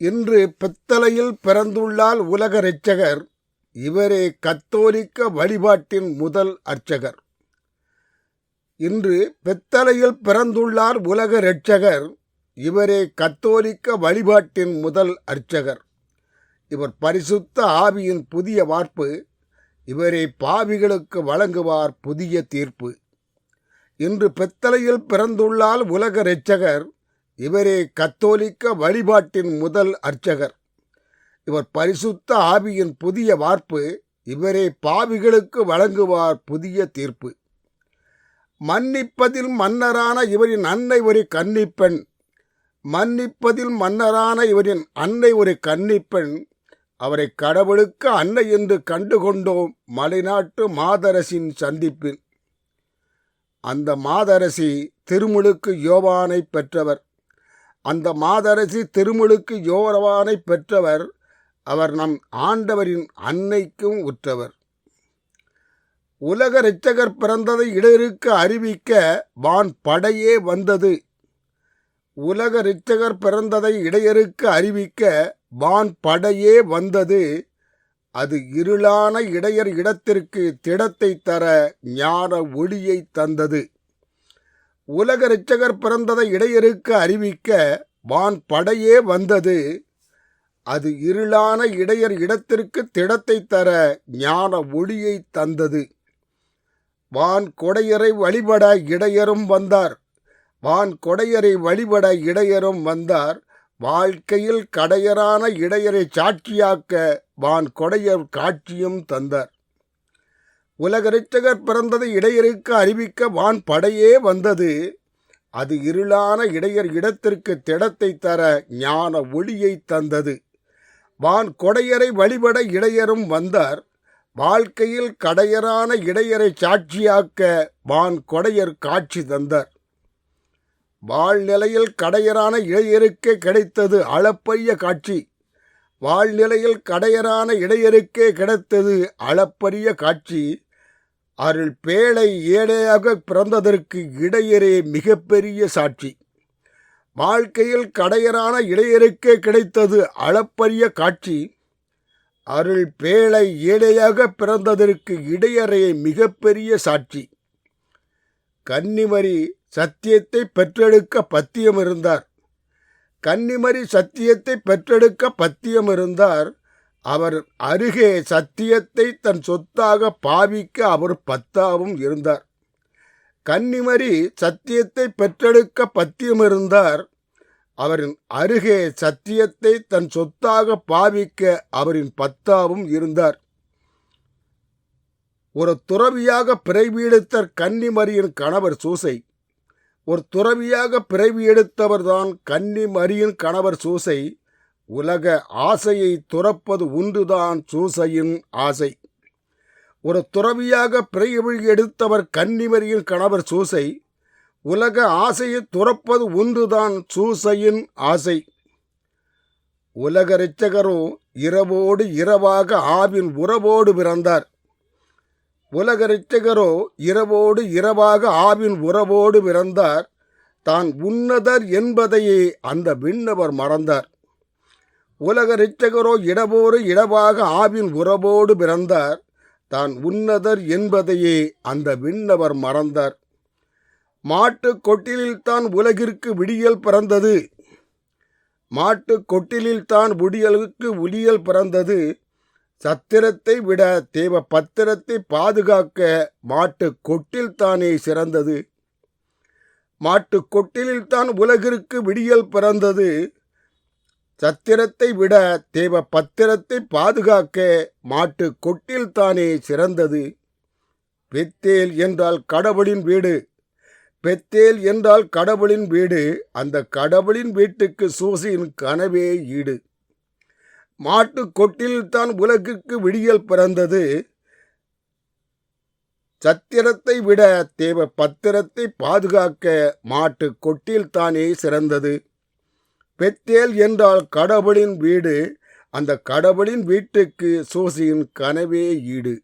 இன்று பித்தளையில் பிறந்துள்ளால் உலக இரட்சகர் இவரே கத்தோலிக்க வழிபாட்டின் முதல் அர்ச்சகர். இன்று பித்தளையில் பிறந்துள்ளார் உலக இரட்சகர் இவரே கத்தோலிக்க வழிபாட்டின் முதல் அர்ச்சகர். இவர் பரிசுத்த ஆவியின் புதிய வார்ப்பு இவரே பாவிகளுக்கு வழங்குவார் புதிய தீர்ப்பு. இன்று பித்தளையில் பிறந்துள்ளால் உலக இரட்சகர் இவரே கத்தோலிக்க வழிபாட்டின் முதல் அர்ச்சகர். இவர் பரிசுத்த ஆவியின் புதிய வார்ப்பு இவரே பாவிகளுக்கு வழங்குவார் புதிய தீர்ப்பு. மன்னிப்பதில் மன்னரான இவரின் அன்னை ஒரு கன்னிப்பெண். மன்னிப்பதில் மன்னரான இவரின் அன்னை ஒரு கன்னிப்பெண். அவரை கடவுளுக்கு அன்னை என்று கண்டுகொண்டோம் மலைநாட்டு மாதரசின் சந்திப்பில். அந்த மாதரசி திருமுழுக்கு யோவானை பெற்றவர். அந்த மாதரசி திருமுழுக்கு யோரவானை பெற்றவர் அவர் நம் ஆண்டவரின் அன்னைக்கும் உற்றவர். உலக இரட்சகர் பிறந்ததை இடையிருக்க அறிவிக்க வான் படையே வந்தது. உலக இரட்சகர் பிறந்ததை இடையருக்கு அறிவிக்க வான் படையே வந்தது. அது இருளான இடையர் இடத்திற்கு திடத்தை தர ஞான ஒளியை தந்தது. உலக இரட்சகர் பிறந்ததை இடையறுக்க அறிவிக்க வான் படையே வந்தது. அது இருளான இடையர் இடத்திற்கு திடத்தை தர ஞான ஒளியை தந்தது. வான் கொடையரை வழிபட இடையரும் வந்தார். வான் கொடையரை வழிபட இடையரும் வந்தார். வாழ்க்கையில் கடையரான இடையரை சாட்சியாக்க வான் கொடையர் காட்சியும் தந்தார். உலகரிச்சகர் பிறந்ததை இடையருக்கு அறிவிக்க வான் படையே வந்தது. அது இருளான இடையர் இடத்திற்கு திடத்தை தர ஞான ஒளியை தந்தது. வான் கொடையரை வழிபட இடையரும் வந்தார். வாழ்க்கையில் கடையரான இடையரை சாட்சியாக்க வான் கொடையர் காட்சி தந்தார். வாழ்நிலையில் கடையரான இடையருக்கே கிடைத்தது அளப்பரிய காட்சி. வாழ்நிலையில் கடையரான இடையருக்கே கிடைத்தது அளப்பரிய காட்சி. அருள் பேழை ஏழையாக பிறந்ததற்கு இடையரே மிகப்பெரிய சாட்சி. வாழ்க்கையில் கடையரான இடையருக்கே கிடைத்தது அளப்பரிய காட்சி. அருள் பேழை ஏழையாக பிறந்ததற்கு இடையரே மிகப்பெரிய சாட்சி. கன்னிமரி சத்தியத்தை பெற்றெடுக்க பத்தியம் இருந்தார் கன்னிமரி சத்தியத்தை பெற்றெடுக்க பத்தியம் இருந்தார் அவர் அருகே சத்தியத்தை தன் சொத்தாக பாவிக்க அவர் பத்தாவும் இருந்தார். கன்னிமரி சத்தியத்தை பெற்றெடுக்க பத்தியம் இருந்தார். அவரின் அருகே சத்தியத்தை தன் சொத்தாக பாவிக்க அவரின் பத்தாவும் இருந்தார். ஒரு துறவியாக பிறவி எடுத்த கன்னிமரியின் கணவர் சூசை. ஒரு துறவியாக பிறவி எடுத்தவர்தான் கன்னிமரியின் கணவர் சூசை. உலக ஆசையை துறப்பது ஒன்றுதான் சூசையின் ஆசை. ஒரு துறவியாக பிறையவிழி எடுத்தவர் கன்னிமரியின் கணவர் சூசை உலக ஆசையை துறப்பது ஒன்றுதான் சூசையின் ஆசை. உலக இரட்சகரோ இரவோடு இரவாக ஆவின் உறவோடு பிறந்தார். உலக இரட்சகரோ இரவோடு இரவாக ஆவின் உறவோடு பிறந்தார். தான் உன்னதர் என்பதையே அந்த விண்ணவர் மறந்தார். உலக ரிச்சகரோ இடவோடு இடவாக ஆவின் உறவோடு பிறந்தார். தான் உன்னதர் என்பதையே அந்த விண்ணவர் மறந்தார். மாட்டு கொட்டிலில்தான் உலகிற்கு விடியல் பிறந்தது. மாட்டு கொட்டிலில்தான் விடியலுக்கு உளியல் பிறந்தது. சத்திரத்தை விட தேவ பத்திரத்தை பாதுகாக்க மாட்டு கொட்டில் தானே சிறந்தது. மாட்டு கொட்டிலில்தான் உலகிற்கு விடியல் பிறந்தது. சத்திரத்தை விட தேவ பத்திரத்தை பாதுகாக்க மாட்டு கொட்டில் தானே சிறந்தது. பெத்தேல் என்றால் கடவுளின் வீடு. பெத்தேல் என்றால் கடவுளின் வீடு. அந்த கடவுளின் வீட்டுக்கு சூசியின் கனவே ஈடு. மாட்டு கொட்டில்தான் உலகிற்கு விடியல் பிறந்தது. சத்திரத்தை விட தேவ பத்திரத்தை பாதுகாக்க மாட்டு கொட்டில்தானே சிறந்தது. பெத்தேல் என்றால் கடவுளின் வீடு. அந்த கடவுளின் வீட்டுக்கு சோசியின் கனவே ஈடு.